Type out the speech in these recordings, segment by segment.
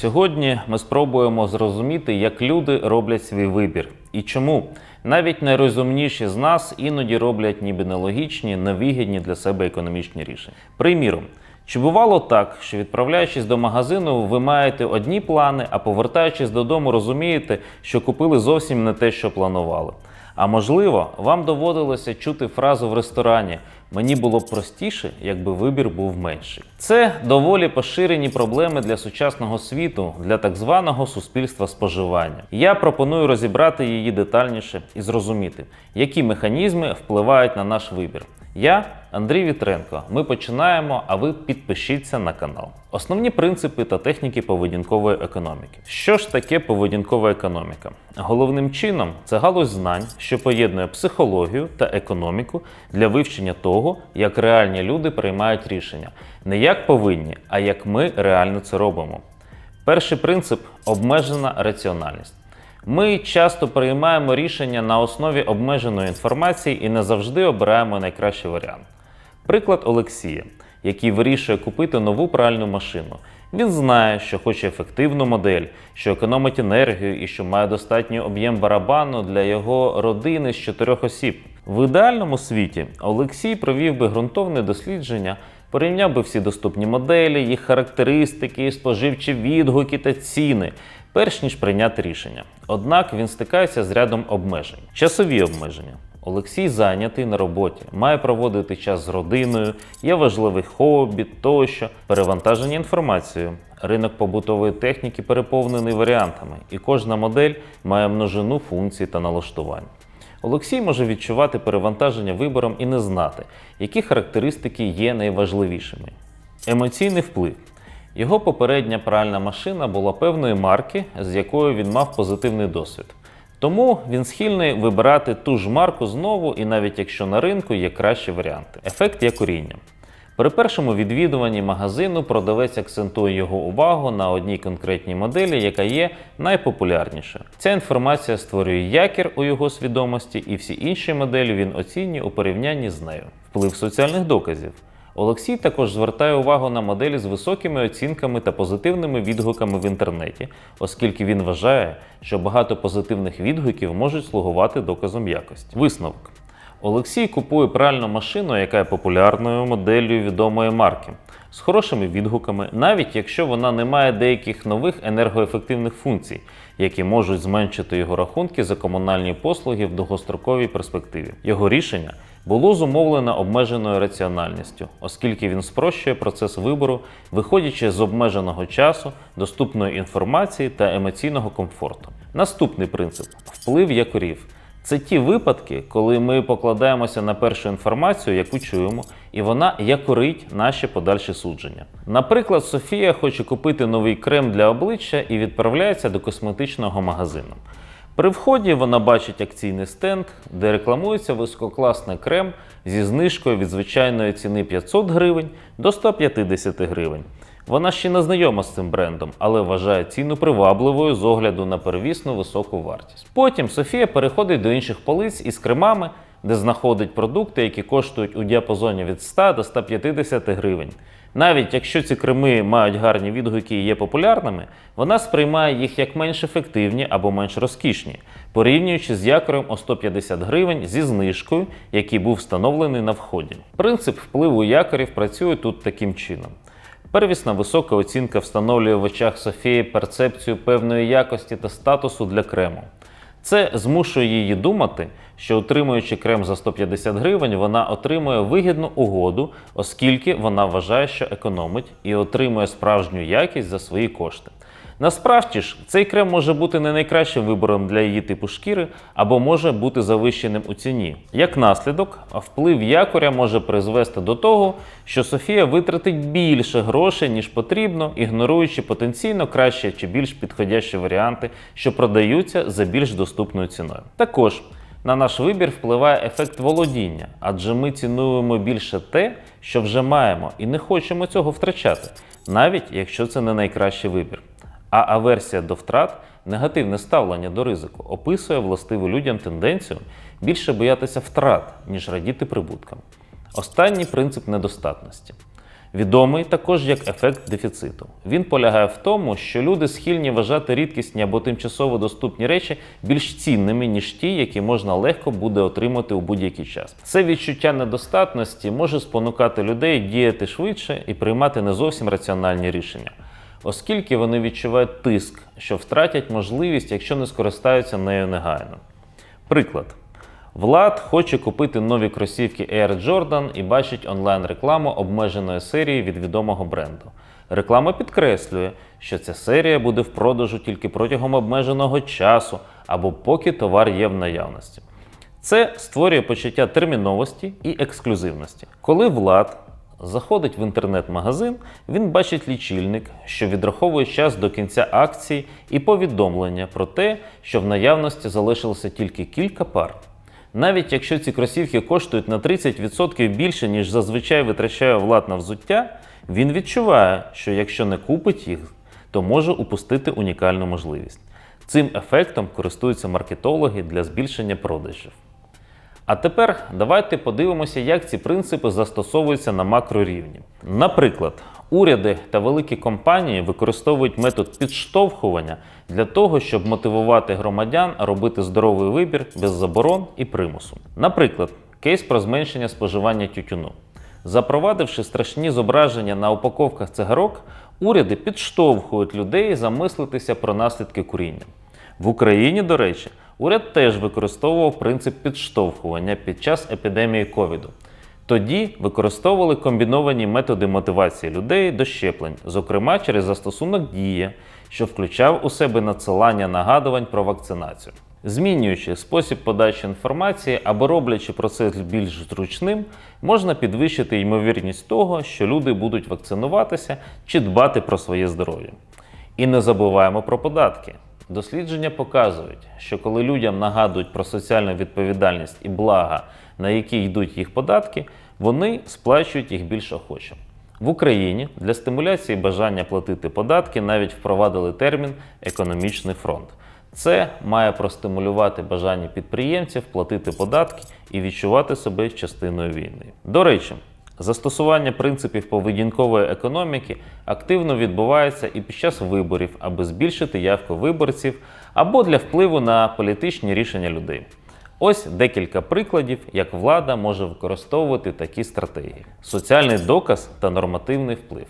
Сьогодні ми спробуємо зрозуміти, як люди роблять свій вибір і чому навіть найрозумніші з нас іноді роблять ніби нелогічні, невигідні для себе економічні рішення. Приміром, чи бувало так, що відправляючись до магазину, ви маєте одні плани, а повертаючись додому, розумієте, що купили зовсім не те, що планували? А можливо, вам доводилося чути фразу в ресторані Мені було б простіше, якби вибір був менший. Це доволі поширені проблеми для сучасного світу, для так званого суспільства споживання. Я пропоную розібрати її детальніше і зрозуміти, які механізми впливають на наш вибір. Я Андрій Вітренко. Ми починаємо, а ви підпишіться на канал. Основні принципи та техніки поведінкової економіки. Що ж таке поведінкова економіка? Головним чином це галузь знань, що поєднує психологію та економіку для вивчення того, як реальні люди приймають рішення, не як повинні, а як ми реально це робимо. Перший принцип обмежена раціональність. Ми часто приймаємо рішення на основі обмеженої інформації і не завжди обираємо найкращий варіант. Приклад Олексія, який вирішує купити нову пральну машину. Він знає, що хоче ефективну модель, що економить енергію і що має достатній об'єм барабану для його родини з чотирьох осіб. В ідеальному світі Олексій провів би ґрунтовне дослідження, порівняв би всі доступні моделі, їх характеристики, споживчі відгуки та ціни, перш ніж прийняти рішення. Однак він стикається з рядом обмежень, часові обмеження. Олексій зайнятий на роботі, має проводити час з родиною, є важливий хобі тощо, перевантаження інформацією. Ринок побутової техніки переповнений варіантами, і кожна модель має множину функцій та налаштувань. Олексій може відчувати перевантаження вибором і не знати, які характеристики є найважливішими. Емоційний вплив. Його попередня пральна машина була певної марки, з якою він мав позитивний досвід. Тому він схильний вибирати ту ж марку знову, і навіть якщо на ринку є кращі варіанти. Ефект є коріння. При першому відвідуванні магазину продавець акцентує його увагу на одній конкретній моделі, яка є найпопулярнішою. Ця інформація створює якір у його свідомості, і всі інші моделі він оцінює у порівнянні з нею. Вплив соціальних доказів. Олексій також звертає увагу на моделі з високими оцінками та позитивними відгуками в інтернеті, оскільки він вважає, що багато позитивних відгуків можуть слугувати доказом якості. Висновок. Олексій купує пральну машину, яка є популярною моделлю відомої марки, з хорошими відгуками, навіть якщо вона не має деяких нових енергоефективних функцій, які можуть зменшити його рахунки за комунальні послуги в довгостроковій перспективі. Його рішення було зумовлено обмеженою раціональністю, оскільки він спрощує процес вибору, виходячи з обмеженого часу, доступної інформації та емоційного комфорту. Наступний принцип вплив якорів. Це ті випадки, коли ми покладаємося на першу інформацію, яку чуємо, і вона якорить наші подальші судження. Наприклад, Софія хоче купити новий крем для обличчя і відправляється до косметичного магазину. При вході вона бачить акційний стенд, де рекламується висококласний крем зі знижкою від звичайної ціни 500 гривень до 150 гривень. Вона ще не знайома з цим брендом, але вважає ціну привабливою з огляду на первісну високу вартість. Потім Софія переходить до інших полиць із кремами, де знаходить продукти, які коштують у діапазоні від 100 до 150 гривень. Навіть якщо ці креми мають гарні відгуки і є популярними, вона сприймає їх як менш ефективні або менш розкішні, порівнюючи з якорем о 150 гривень зі знижкою, який був встановлений на вході. Принцип впливу якорів працює тут таким чином. Первісна висока оцінка встановлює в очах Софії перцепцію певної якості та статусу для крему. Це змушує її думати, що отримуючи крем за 150 гривень, вона отримує вигідну угоду, оскільки вона вважає, що економить і отримує справжню якість за свої кошти. Насправді ж, цей крем може бути не найкращим вибором для її типу шкіри або може бути завищеним у ціні. Як наслідок, вплив якоря може призвести до того, що Софія витратить більше грошей, ніж потрібно, ігноруючи потенційно кращі чи більш підходящі варіанти, що продаються за більш доступною ціною. Також на наш вибір впливає ефект володіння, адже ми цінуємо більше те, що вже маємо, і не хочемо цього втрачати, навіть якщо це не найкращий вибір. А аверсія до втрат, негативне ставлення до ризику, описує властиву людям тенденцію більше боятися втрат, ніж радіти прибуткам. Останній принцип недостатності. Відомий також як ефект дефіциту. Він полягає в тому, що люди схильні вважати рідкісні або тимчасово доступні речі більш цінними, ніж ті, які можна легко буде отримати у будь-який час. Це відчуття недостатності може спонукати людей діяти швидше і приймати не зовсім раціональні рішення, оскільки вони відчувають тиск, що втратять можливість, якщо не скористаються нею негайно. Приклад. Влад хоче купити нові кросівки Air Jordan і бачить онлайн-рекламу обмеженої серії від відомого бренду. Реклама підкреслює, що ця серія буде в продажу тільки протягом обмеженого часу або поки товар є в наявності. Це створює почуття терміновості і ексклюзивності. Коли Влад заходить в інтернет-магазин, він бачить лічильник, що відраховує час до кінця акції, і повідомлення про те, що в наявності залишилося тільки кілька пар. Навіть якщо ці кросівки коштують на 30% більше, ніж зазвичай витрачає влад на взуття, він відчуває, що якщо не купить їх, то може упустити унікальну можливість. Цим ефектом користуються маркетологи для збільшення продажів. А тепер давайте подивимося, як ці принципи застосовуються на макрорівні. Наприклад, уряди та великі компанії використовують метод підштовхування для того, щоб мотивувати громадян робити здоровий вибір без заборон і примусу. Наприклад, кейс про зменшення споживання тютюну. Запровадивши страшні зображення на упаковках цигарок, уряди підштовхують людей замислитися про наслідки куріння. В Україні, до речі, уряд теж використовував принцип підштовхування під час епідемії ковіду. Тоді використовували комбіновані методи мотивації людей до щеплень, зокрема через застосунок Дія, що включав у себе надсилання нагадувань про вакцинацію. Змінюючи спосіб подачі інформації або роблячи процес більш зручним, можна підвищити ймовірність того, що люди будуть вакцинуватися чи дбати про своє здоров'я. І не забуваємо про податки. Дослідження показують, що коли людям нагадують про соціальну відповідальність і блага, на які йдуть їх податки, вони сплачують їх більш охоче. В Україні для стимуляції бажання платити податки навіть впровадили термін економічний фронт. Це має простимулювати бажання підприємців платити податки і відчувати себе частиною війни. До речі, Застосування принципів поведінкової економіки активно відбувається і під час виборів, аби збільшити явку виборців або для впливу на політичні рішення людей. Ось декілька прикладів, як влада може використовувати такі стратегії: соціальний доказ та нормативний вплив.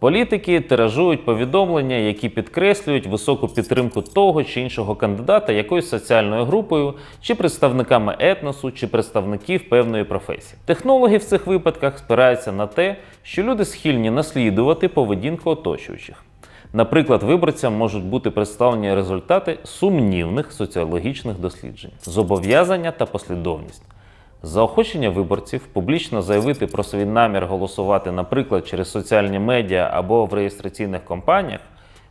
Політики тиражують повідомлення, які підкреслюють високу підтримку того чи іншого кандидата якоюсь соціальною групою, чи представниками етносу, чи представників певної професії. Технологи в цих випадках спираються на те, що люди схильні наслідувати поведінку оточуючих. Наприклад, виборцям можуть бути представлені результати сумнівних соціологічних досліджень, зобов'язання та послідовність. Заохочення виборців публічно заявити про свій намір голосувати, наприклад, через соціальні медіа або в реєстраційних кампаніях,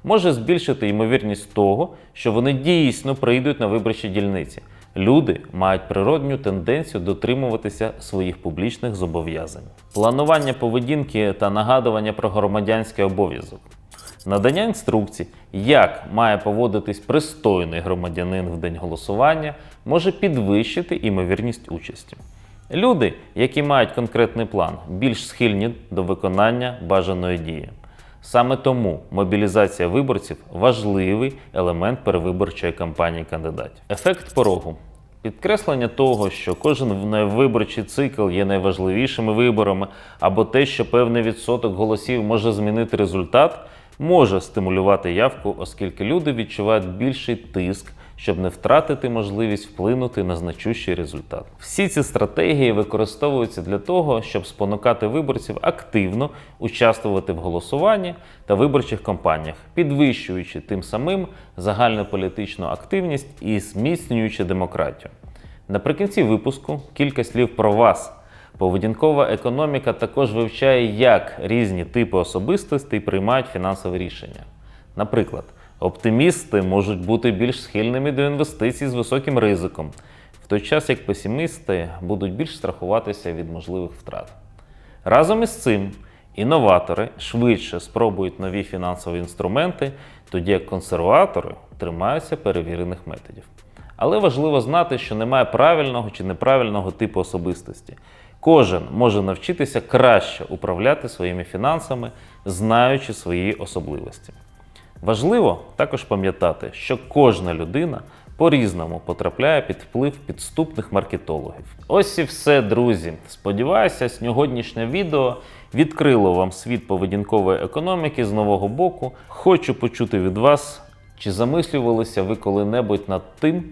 може збільшити ймовірність того, що вони дійсно прийдуть на виборчі дільниці. Люди мають природню тенденцію дотримуватися своїх публічних зобов'язань. Планування поведінки та нагадування про громадянський обов'язок. Надання інструкцій, як має поводитись пристойний громадянин в день голосування, може підвищити імовірність участі. Люди, які мають конкретний план, більш схильні до виконання бажаної дії. Саме тому мобілізація виборців важливий елемент перевиборчої кампанії кандидатів. Ефект порогу. Підкреслення того, що кожен виборчий цикл є найважливішими виборами, або те, що певний відсоток голосів може змінити результат, може стимулювати явку, оскільки люди відчувають більший тиск, щоб не втратити можливість вплинути на значущий результат. Всі ці стратегії використовуються для того, щоб спонукати виборців активно участвувати в голосуванні та виборчих кампаніях, підвищуючи тим самим загальнополітичну активність і зміцнюючи демократію. Наприкінці випуску кілька слів про вас. Поведінкова економіка також вивчає, як різні типи особистостей приймають фінансові рішення. Наприклад, оптимісти можуть бути більш схильними до інвестицій з високим ризиком, в той час як песимісти будуть більш страхуватися від можливих втрат. Разом із цим інноватори швидше спробують нові фінансові інструменти, тоді як консерватори тримаються перевірених методів. Але важливо знати, що немає правильного чи неправильного типу особистості. Кожен може навчитися краще управляти своїми фінансами, знаючи свої особливості. Важливо також пам'ятати, що кожна людина по-різному потрапляє під вплив підступних маркетологів. Ось і все, друзі. Сподіваюся, сьогоднішнє відео відкрило вам світ поведінкової економіки з нового боку. Хочу почути від вас, чи замислювалися ви коли-небудь над тим,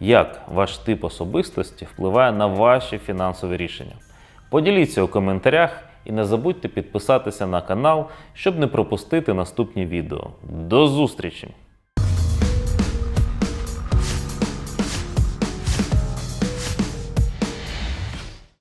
як ваш тип особистості впливає на ваші фінансові рішення. Поділіться у коментарях і не забудьте підписатися на канал, щоб не пропустити наступні відео. До зустрічі!